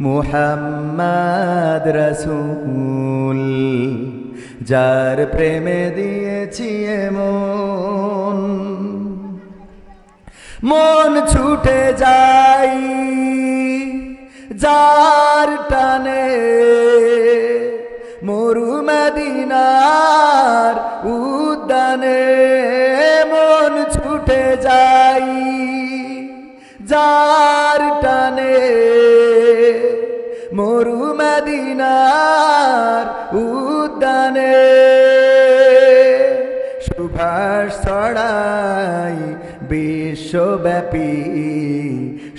মুহাম্মদ রসুল, যার প্রেমে দিয়েছি মন মন ছুটে যাই যার টানে, মরু মদিনার উদ্যানে। মন ছুটে যাই যার টানে। মরু মদিনার উদ্যানে। সুভাষ ছড়াই বিশ্বব্যাপী।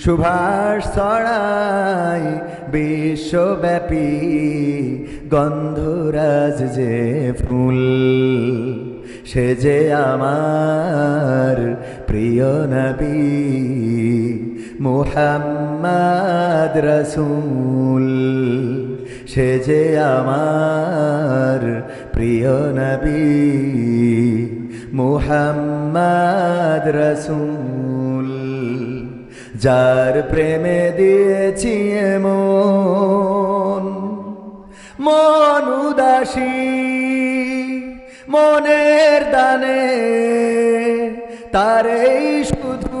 সুভাষ ছড়াই বিশ্বব্যাপী। গন্ধরাজ যে ফুল, সে যে আমার প্রিয় নবী। মুহাম্মদ রসুল, সে যে আমার প্রিয় নবী। মুহাম্মদ রসুল, যার প্রেমে দিয়েছি মন মন উদাসী, মনের দানে তারেই শুধু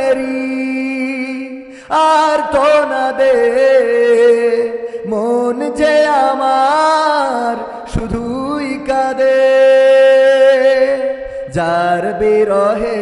আর তো না দে। মন যে আমার শুধুই কাঁদে। যার বিরহে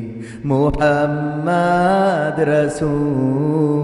মুহাম্মদ রসুল